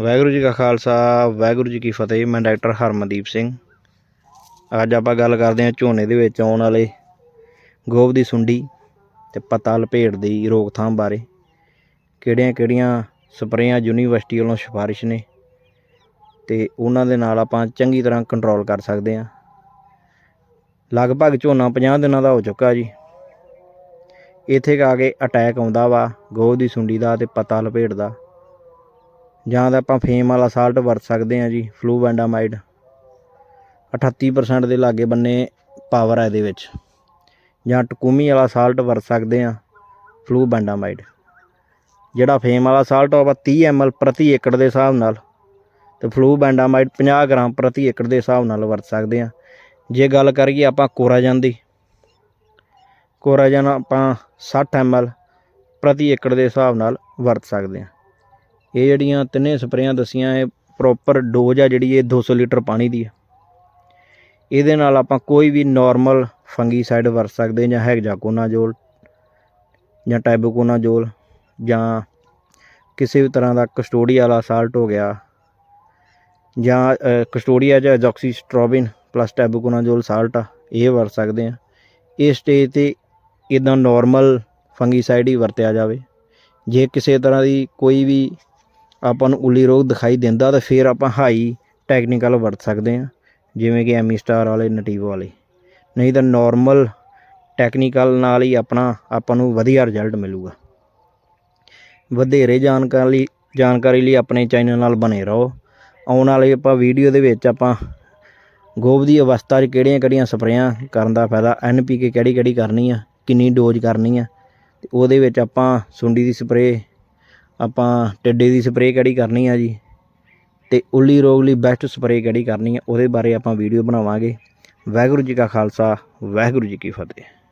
ਵਾਹਿਗੁਰੂ ਜੀ ਕਾ ਖਾਲਸਾ, ਵਾਹਿਗੁਰੂ ਜੀ ਕੀ ਫਤਿਹ। ਮੈਂ ਡਾਕਟਰ ਹਰਮਨਦੀਪ ਸਿੰਘ। ਅੱਜ ਆਪਾਂ ਗੱਲ ਕਰਦੇ ਹਾਂ ਝੋਨੇ ਦੇ ਵਿੱਚ ਆਉਣ ਵਾਲੇ ਗੋਭ ਦੀ ਸੁੰਡੀ ਤੇ ਪੱਤਾ ਲਪੇਟ ਦੀ ਰੋਕਥਾਮ ਬਾਰੇ। ਕਿਹੜੀਆਂ ਕਿਹੜੀਆਂ ਸਪਰੇਆਂ ਯੂਨੀਵਰਸਿਟੀ ਵੱਲੋਂ ਸਿਫਾਰਿਸ਼ ਨੇ ਤੇ ਉਹਨਾਂ ਦੇ ਨਾਲ ਆਪਾਂ ਚੰਗੀ ਤਰ੍ਹਾਂ ਕੰਟਰੋਲ ਕਰ ਸਕਦੇ ਹਾਂ। ਲਗਭਗ ਝੋਨਾ 50 ਦਿਨਾਂ ਦਾ ਹੋ ਚੁੱਕਾ ਜੀ। ਇੱਥੇ ਆ ਕੇ ਅਟੈਕ ਆਉਂਦਾ ਵਾ ਗੋਭ ਦੀ ਸੁੰਡੀ ਦਾ ਤੇ ਪੱਤਾ ਲਪੇਟ ਦਾ। ਜਾਂ ਤਾਂ ਆਪਾਂ ਫੇਮ ਵਾਲਾ ਸਾਲਟ ਵਰਤ ਸਕਦੇ ਹਾਂ ਜੀ ਫਲੂਵੈਂਡਾਮਾਈਡ 38% ਦੇ ਲਾਗੇ ਬੰਨੇ ਪਾਵਰ ਹੈ ਇਹਦੇ ਵਿੱਚ। ਜਾਂ ਟਕੂਮੀ ਵਾਲਾ ਸਾਲਟ ਵਰਤ ਸਕਦੇ ਹਾਂ ਫਲੂਵੈਂਡਾਮਾਈਡ ਜਿਹੜਾ ਫੇਮ ਵਾਲਾ ਸਾਲਟ ਉਹ ਆਪਾਂ 30 ml ਪ੍ਰਤੀ ਏਕੜ ਦੇ ਹਿਸਾਬ ਨਾਲ, ਤੇ ਫਲੂਵੈਂਡਾਮਾਈਡ 50 ਗ੍ਰਾਮ ਪ੍ਰਤੀ ਏਕੜ ਦੇ ਹਿਸਾਬ ਨਾਲ ਵਰਤ ਸਕਦੇ ਹਾਂ। ਜੇ ਗੱਲ ਕਰੀਏ ਆਪਾਂ ਕੋਰਾਜਨ ਦੀ, ਕੋਰਾਜਨ ਆਪਾਂ 60 ml ਪ੍ਰਤੀ ਏਕੜ ਦੇ ਹਿਸਾਬ ਨਾਲ ਵਰਤ ਸਕਦੇ ਹਾਂ। ਇਹ ਜਿਹੜੀਆਂ ਤਿੰਨੇ ਸਪਰੇਆਂ ਦਸੀਆਂ, ਇਹ ਪ੍ਰੋਪਰ ਡੋਜ਼ ਆ ਜਿਹੜੀ ਇਹ 200 ਲੀਟਰ ਪਾਣੀ ਦੀ ਆ। ਇਹਦੇ ਨਾਲ ਆਪਾਂ ਕੋਈ ਵੀ ਨਾਰਮਲ ਫੰਗੀਸਾਈਡ ਵਰਤ ਸਕਦੇ ਜਾਂ ਹੈਗਜ਼ਾਕੋਨਾਜੋਲ ਜਾਂ ਟੈਬੂਕੋਨਾਜੋਲ ਜਾਂ ਕਿਸੇ ਵੀ ਤਰ੍ਹਾਂ ਦਾ ਕਸਟੋਡੀਆ ਵਾਲਾ ਸਾਲਟ ਹੋ ਗਿਆ, ਜਾਂ ਕਸਟੋਡੀਆ ਜਾਂ ਐਜ਼ੋਕਸੀਸਟ੍ਰੋਬਿਨ ਪਲੱਸ ਟੈਬੂਕੋਨਾਜੋਲ ਸਾਲਟ ਆ, ਇਹ ਵਰਤ ਸਕਦੇ ਆ ਇਸ ਸਟੇਜ ਤੇ ਇਦਾਂ ਨਾਰਮਲ ਫੰਗੀਸਾਈਡ ਹੀ ਵਰਤਿਆ ਜਾਵੇ। ਜੇ ਕਿਸੇ ਤਰ੍ਹਾਂ ਦੀ ਕੋਈ ਵੀ ਆਪਾਂ ਨੂੰ ਉੱਲੀ ਰੋਗ ਦਿਖਾਈ ਦਿੰਦਾ ਤਾਂ ਫਿਰ ਆਪਾਂ ਹਾਈ ਟੈਕਨੀਕਲ ਵਰਤ ਸਕਦੇ ਹਾਂ, ਜਿਵੇਂ ਕਿ ਐਮੀ ਸਟਾਰ ਵਾਲੇ, ਨਟੀਵੋ ਵਾਲੇ। ਨਹੀਂ ਤਾਂ ਨਾਰਮਲ ਟੈਕਨੀਕਲ ਨਾਲ ਹੀ ਆਪਣਾ, ਆਪਾਂ ਨੂੰ ਵਧੀਆ ਰਿਜ਼ਲਟ ਮਿਲੂਗਾ। ਵਧੇਰੇ ਜਾਣਕਾਰੀ ਜਾਣਕਾਰੀ ਲਈ ਆਪਣੇ ਚੈਨਲ ਨਾਲ ਬਣੇ ਰਹੋ। ਆਉਣ ਵਾਲੇ ਆਪਾਂ ਵੀਡੀਓ ਦੇ ਵਿੱਚ ਆਪਾਂ ਗੋਭ ਦੀ ਅਵਸਥਾ 'ਚ ਕਿਹੜੀਆਂ ਕਿਹੜੀਆਂ ਸਪਰੇਆਂ ਕਰਨ ਦਾ ਫਾਇਦਾ ਐਨਪੀਕੇ ਕਿਹੜੀ ਕਿਹੜੀ ਕਰਨੀ ਆ, ਕਿੰਨੀ ਡੋਜ਼ ਕਰਨੀ ਆ, ਤੇ ਉਹਦੇ ਵਿੱਚ ਆਪਾਂ ਸੁੰਡੀ ਦੀ ਸਪਰੇਅ ਆਪਾਂ ਟਿੱਡੇ ਦੀ ਸਪਰੇਅ ਕਿਹੜੀ ਕਰਨੀ ਆ ਜੀ? ਤੇ ਉੱਲੀ ਰੋਗ ਲਈ ਬੈਸਟ ਸਪਰੇਅ ਕਿਹੜੀ ਕਰਨੀ ਆ? ਉਹਦੇ ਬਾਰੇ ਆਪਾਂ ਵੀਡੀਓ ਬਣਾਵਾਂਗੇ। ਵਾਹਿਗੁਰੂ ਜੀ ਕਾ ਖਾਲਸਾ, ਵਾਹਿਗੁਰੂ ਜੀ ਕੀ ਫਤਿਹ।